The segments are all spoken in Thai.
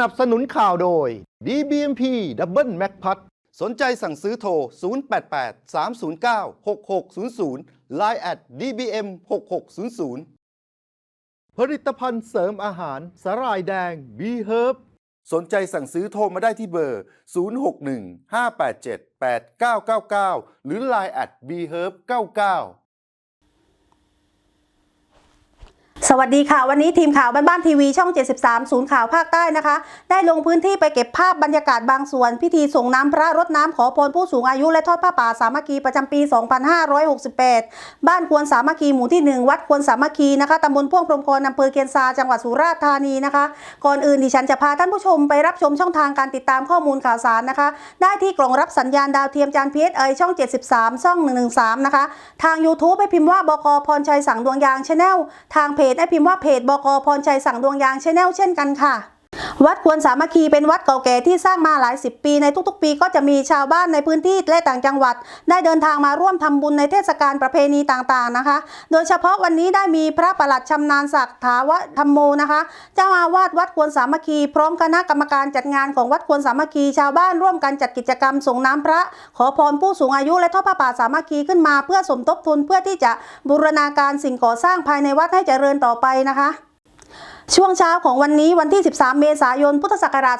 นับสนุนข่าวโดย DBMP Double Mac p a t สนใจสั่งซื้อโทร 088 309 6600 Line at DBM 6600 ผลิตภัณฑ์เสริมอาหารสาหร่ายแดง B Herb สนใจสั่งซื้อโทรมาได้ที่เบอร์ 061 587 8999 หรือ Line at B Herb 99 สวัสดีค่ะ วันนี้ทีมข่าวบ้านบ้านทีวีช่อง 73 ศูนย์ข่าวภาคใต้นะคะ ได้ลงพื้นที่ไปเก็บภาพบรรยากาศบางส่วน พิธีส่งน้ำพระรดน้ำขอพรผู้สูงอายุและทอดผ้าป่าสามัคคีประจำปี 2568 บ้านควรสามัคคีหมู่ที่ 1 วัดควรสามัคคีนะคะตำบลพ่วงพรหมคอนอำเภอเคียนซาจังหวัดสุราษฎร์ธานีนะคะ ก่อนอื่นดิฉันจะพาท่านผู้ชมไปรับชมช่องทางการติดตามข้อมูลข่าวสารนะคะ ได้ที่กล่องรับสัญญาณดาวเทียมจานพีเอสไอช่อง 73 ช่อง 113 นะคะ ทาง YouTube ให้พิมพ์ว่าบกพรชัยสังดวงยางชาแนลทางเพจได้พิมพ์ว่าเพจบกพรชัยสั่งดวงยางชาแนลเช่นกันค่ะ วัดควรสามัคคีเป็นวัดเก่าแก่ที่สร้างมาหลายสิบปี ในทุกๆ ปีก็จะมีชาวบ้านในพื้นที่และต่างจังหวัด ได้เดินทางมาร่วมทำบุญในเทศกาลประเพณีต่างๆนะคะ โดยเฉพาะวันนี้ได้มีพระประหลัดชำนาญศักดิ์ถาวธรรมโมนะคะเจ้าอาวาสวัดควรสามัคคี พร้อมคณะกรรมการจัดงานของวัดควรสามัคคี ชาวบ้านร่วมกันจัดกิจกรรมส่งน้ำพระ ขอพรผู้สูงอายุและทอดผ้าป่าสามัคคีขึ้นมา เพื่อสมทบทุนเพื่อที่จะบูรณาการสิ่งก่อสร้างภายในวัดให้เจริญต่อไปนะคะ ช่วงเช้าของวันนี้วันที่ 13 เมษายน พุทธศักราช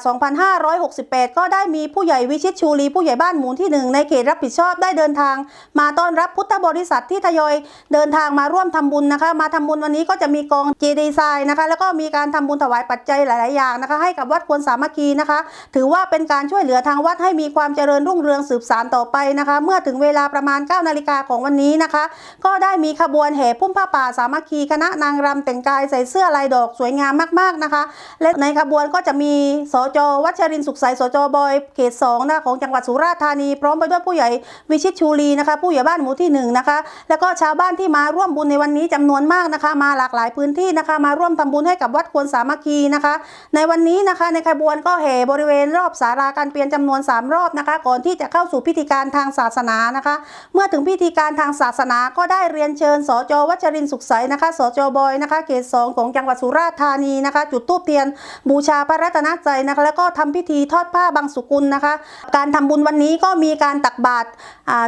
2568 ก็ได้มีผู้ใหญ่วิชิตชูรีผู้ใหญ่บ้านหมู่ที่ 1 ในเขตรับผิดชอบได้เดินทาง มาต้อนรับพุทธบริษัทที่ทยอยเดินทางมาร่วมทำบุญนะคะ มาทำบุญวันนี้ก็จะมีกองเจดีไซน์นะคะ แล้วก็มีการทำบุญถวายปัจจัยหลาย ๆ อย่างนะคะ ให้กับวัดควรสามัคคีนะคะ ถือว่าเป็นการช่วยเหลือทางวัดให้มีความเจริญรุ่งเรืองสืบสานต่อไปนะคะ เมื่อถึงเวลาประมาณ 9 นาฬิกาของวันนี้นะคะ ก็ได้มีขบวนแห่พุ่มผ้าป่าสามัคคีคณะนางรำแต่งกายใส่เสื้อลายดอกสวยงามมากๆนะคะ และในขบวนก็จะมีสจวัชรินสุขใสสจบอยเขต2นะของจังหวัดสุราษฎร์ธานีพร้อมไปด้วยผู้ใหญ่วิชิตชูรีนะคะ ผู้ใหญ่บ้านหมู่ที่หนึ่งนะคะแล้วก็ชาวบ้านที่มาร่วมบุญในวันนี้จำนวนมากนะคะ มาหลากหลายพื้นที่นะคะ มาร่วมทำบุญให้กับวัดควรสามัคคีนะคะ ในวันนี้นะคะในขบวนก็แห่บริเวณรอบสาราการเปลี่ยนจำนวน 3 รอบนะคะ ก่อนที่จะเข้าสู่พิธีการทางศาสนานะคะ เมื่อถึงพิธีการทางศาสนาก็ได้เรียนเชิญสจวัชรินสุขใสนะคะสจบอยนะคะเขตสองของจังหวัดสุราษฎร์ธานีนะคะ จุดธูปเทียนบูชาพระรัตนตรัยนะคะ แล้วก็ทำพิธีทอดผ้าบางสุกุลนะคะ การทำบุญวันนี้ก็มีการตักบาตร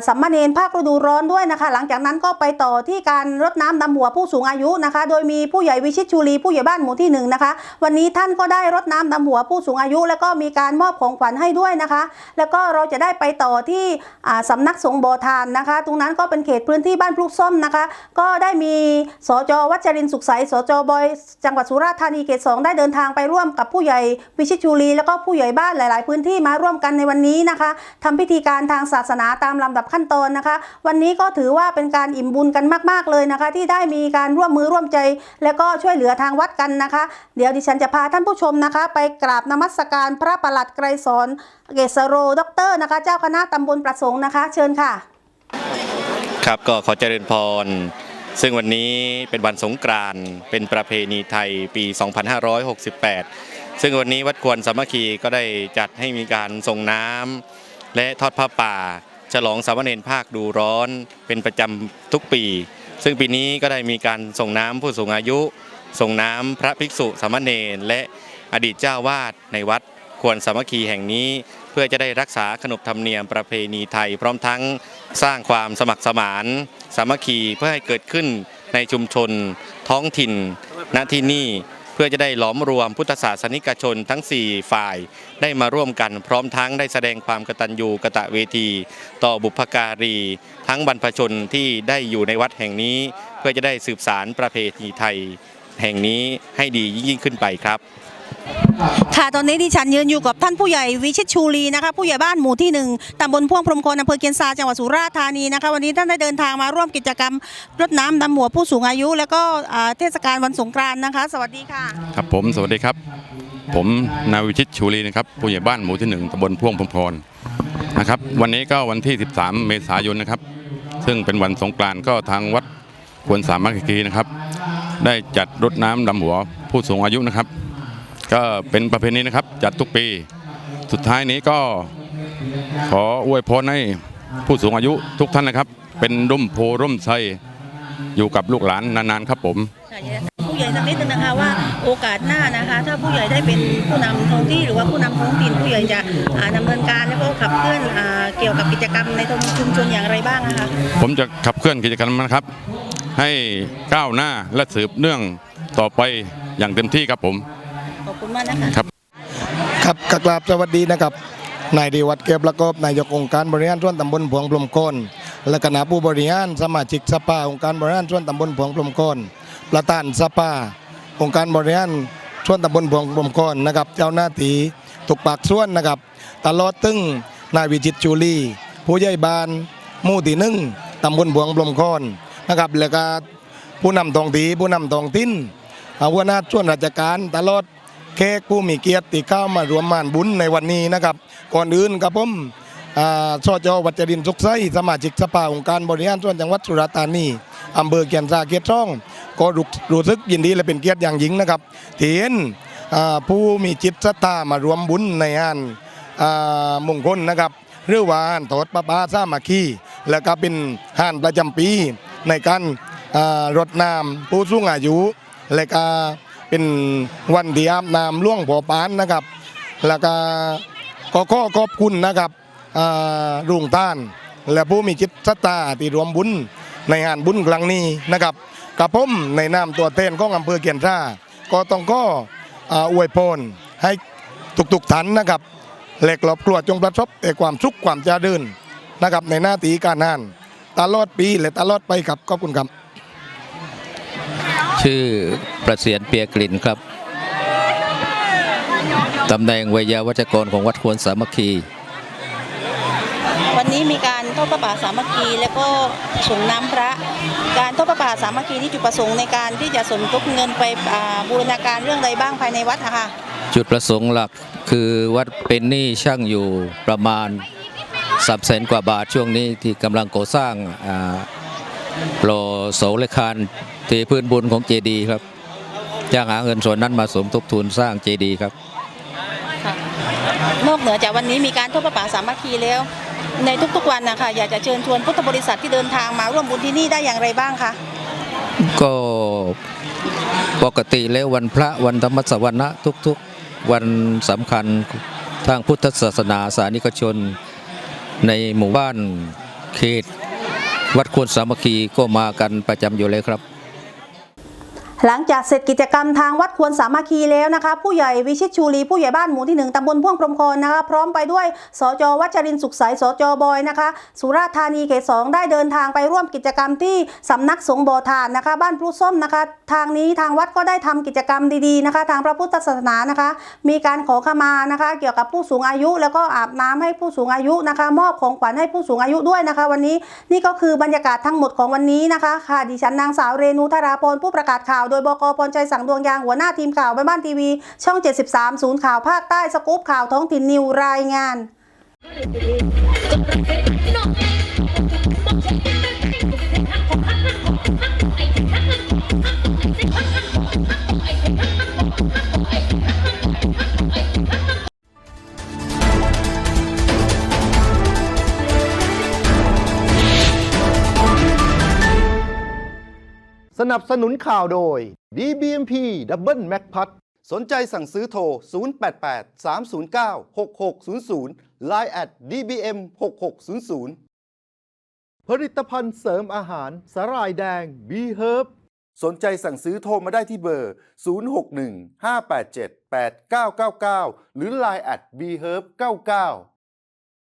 สัมมาเนรภาคฤดูร้อนด้วยนะคะ หลังจากนั้นก็ไปต่อที่การรดน้ำดำหัวผู้สูงอายุนะคะ โดยมีผู้ใหญ่วิชิตชูรีผู้ใหญ่บ้านหมู่ที่หนึ่งนะคะ วันนี้ท่านก็ได้รดน้ำดำหัวผู้สูงอายุ แล้วก็มีการมอบของขวัญให้ด้วยนะคะ แล้วก็เราจะได้ไปต่อที่อ่าสำนักสงฆ์โบอทานนะคะ ตรงนั้นก็เป็นเขตพื้นที่บ้านพลูกส้มนะคะ ก็ได้มีสจวัชรินสุขใสสจบอยจังหวัดสุราษฎร์ธานีเขตสองได้เดินทางไปร่วมกับผู้ใหญ่วิชิตชูรีแล้วก็ผู้ใหญ่บ้านหลาย ๆ พื้นที่มาร่วมกันในวันนี้นะคะทำพิธีการทางศาสนาตามลำดับขั้นตอนนะคะ วันนี้ก็ถือว่าเป็นการอิ่มบุญกันมาก ๆ เลยนะคะ ที่ได้มีการร่วมมือร่วมใจ และก็ช่วยเหลือทางวัดกันนะคะ เดี๋ยวดิฉันจะพาท่านผู้ชมนะคะ ไปกราบนมัสการพระประหลัดไกรสอนเกษโรด็อกเตอร์นะคะ เจ้าคณะตำบลประสงค์นะคะ เชิญค่ะ ครับก็ขอเจริญพร ซึ่งวันนี้เป็นวันสงกรานต์เป็นประเพณีไทยปี 2568 ซึ่งวันนี้วัดควรสามัคคีก็ได้จัดให้มีการส่งน้ำและทอดผ้าป่า ฉลองสามเณรภาคดูร้อนเป็นประจำทุกปี ซึ่งปีนี้ก็ได้มีการส่งน้ำผู้สูงอายุ ส่งน้ำพระภิกษุสามเณรและอดีตเจ้าวาดในวัดควรสามัคคีแห่งนี้ เพื่อจะได้รักษาขนบธรรมเนียมประเพณีไทย พร้อมทั้งสร้างความสมัครสมาน สามัคคีเพื่อให้เกิดขึ้นในชุมชน ท้องถิ่นณที่นี่เพื่อจะได้หลอมรวมพุทธศาสนิกชนทั้ง 4 ฝ่ายได้มาร่วมกันพร้อมทั้งได้แสดงความกตัญญูกะตะเวที ต่อบุพการี ทั้งบรรพชนที่ได้อยู่ในวัดแห่งนี้ เพื่อจะได้สืบสารประเพณีไทย แห่งนี้ให้ดียิ่งขึ้นไปครับ ค่ะตอนนี้ดิฉันยืนอยู่กับท่านผู้ใหญ่วิชิตชูรีนะคะผู้ใหญ่บ้านหมู่ที่หนึ่งตำบลพ่วงพรมคอนอำเภอเกียนซาจังหวัดสุราษฎร์ธานีนะคะวันนี้ท่านได้เดินทางมาร่วมกิจกรรมรดน้ำดำหัวผู้สูงอายุ แล้วก็เทศกาลวันสงกรานต์นะคะ สวัสดีค่ะครับผมสวัสดีครับ ผมนายวิชิตชูรีนะครับผู้ใหญ่บ้านหมู่ที่หนึ่งตำบลพ่วงพรมพรนะครับวันนี้ก็วันที่ 13 เมษายนนะครับ ซึ่งเป็นวันสงกรานต์ก็ทางวัดควรสามัคคีนะครับ ได้จัดรดน้ำดำหัวผู้สูงอายุนะครับ ก็เป็นประเพณีนะครับจัดทุกปี สุดท้ายนี้ก็ขออวยพรให้ผู้สูงอายุทุกท่านนะครับ เป็นร่มโพร่มไทรอยู่กับลูกหลานนานๆครับผมผู้ใหญ่สักนิดนึงนะคะว่าโอกาสหน้านะคะ ถ้าผู้ใหญ่ได้เป็นผู้นำท้องที่หรือว่าผู้นำท้องถิ่นผู้ใหญ่จะอ่าดำเนินการแล้วก็ขับเคลื่อนอเกี่ยวกับกิจกรรมในชุมชนอย่างไรบ้างนะคะผมจะขับเคลื่อนกิจกรรมนะครับ ให้ก้าวหน้าและสืบเนื่องต่อไปอย่างเต็มที่ครับผม ขอบคุณมากนะคะครับครับกราบสวัสดีนะครับนายดีวัดเก็บประกอบนายกองค์การบริหารส่วนตำบลพวงพรหมโคนและคณะผู้บริหารสมาชิกสภาองค์การบริหารส่วนตำบลพวงพรหมโคนประธานสภาองค์การบริหารส่วนตำบลพวงพรหมโคนนะครับเจ้าหน้าที่ทุกปากส่วนนะครับตลอดตึงนายวิจิตรจูลีผู้ใหญ่บ้านหมู่ที่หนึ่งตำบลพวงพรหมโคนนะครับแล้วก็ผู้นำท้องที่ผู้นำท้องถิ่นอาหัวหน้าส่วนราชการตลอด เค้กผู้มีเกียรติเข้ามารวมมานบุญในวันนี้นะครับ ก่อนอื่นกับผมอ่าสจวัชรินทร์สุขใสสมาชิกสภาองค์การบริหารส่วนจังหวัดสุราษฎร์ธานีอำเภอเกียนซาเกียรติช่อง ก็รู้รู้สึกยินดีและเป็นเกียรติอย่างยิ่งนะครับเที่เห็นผู้มีจิตศรัทธามารวมบุญในงานมงคลนะครับหรือว่านโทษประปาสามัคคีแล้วก็เป็นห้านประจำปีในการรดน้ำผู้สูงอายุและก็ เป็นวันที่อาบน้ำล่วงผัวปานนะครับ แล้วก็ก็ขอขอบคุณนะครับอ่าลุงต้าน และผู้มีจิตศรัทธาที่รวมบุญในงานบุญครั้งนี้นะครับกับผมในนามตัวแทนของอำเภอเกียนท่าก็ต้องก็อวยพรให้ทุกๆท่านนะครับและครอบครัวจงประสบแต่ความสุขความเจริญนะครับในหน้าที่การงานตลอดปีและตลอดไปครับขอบคุณครับชื่อ ประเสียนเปียกลิ่นครับตำแหน่งวิยาวัจกรของวัดควรสามัคคี วันนี้มีการทอดประป่าสามัคคีและก็ส่งน้ำพระ การทอดประป่าสามัคคีที่จุดประสงค์ในการที่จะสมทบเงินไปอ่าบูรณาการเรื่องใดบ้างภายในวัดนะคะจุดประสงค์หลักคือวัดเป็นหนี้ช่างอยู่ประมาณสับแสนกว่าบาทช่วงนี้ที่กำลังก่อสร้างอ่าโลโสเลคานเทพื้นบุญของเจดีย์ครับ จ้างหาเงินส่วนนั้นมาสมทบทุนสร้างเจดีย์ครับนอกเหนือจากวันนี้มีการทอดประป่าสามัคคีแล้ว ในทุกๆวันนะคะอยากจะเชิญชวนพุทธบริษัทที่เดินทางมาร่วมบุญที่นี่ได้อย่างไรบ้างคะ ก็ปกติแล้ววันพระวันธรรมสวรรณะทุกๆวันสำคัญทางพุทธศาสนาสานิกชน ในหมู่บ้านเขต วัดควรสามัคคีก็มากันประจำอยู่เลยครับ หลังจากเสร็จกิจกรรมทางวัดควรสามัคคีแล้วนะคะ ผู้ใหญ่วิชิตชูรีผู้ใหญ่บ้านหมู่ที่หนึ่งตำบลพ่วงพรมโคนนะคะพร้อมไปด้วยสจวัชรินทร์สุขใสสจบอยนะคะ สุราษฎร์ธานีเขตสองได้เดินทางไปร่วมกิจกรรมที่สำนักสงฆ์บ่อทานนะคะ บ้านพลุส้มนะคะ ทางนี้ทางวัดก็ได้ทำกิจกรรมดีๆนะคะ ทางพระพุทธศาสนานะคะ มีการขอขมานะคะ เกี่ยวกับผู้สูงอายุ แล้วก็อาบน้ำให้ผู้สูงอายุนะคะ มอบของขวัญให้ผู้สูงอายุด้วยนะคะ วันนี้นี่ก็คือบรรยากาศทั้งหมดของวันนี้นะคะค่ะดิฉันนางสาวเรนูธาราพรผู้ประกาศข่าวโดยบกพรชัยสังดวงยางหัวหน้าทีมข่าวแม่บ้านทีวี ช่อง 73 ศูนย์ข่าวภาคใต้สกู๊ปข่าวท้องถิ่นนิวรายงาน นับสนุนข่าวโดย DBMP Double Mac p a t สนใจสั่งซื้อโทร 088 309 6600 Line at DBM 6600ผลิตภัณฑ์เสริมอาหารสาหร่ายแดง B Herb สนใจสั่งซื้อโทรมาได้ที่เบอร์ 061 587 8999 หรือ Line at B Herb 99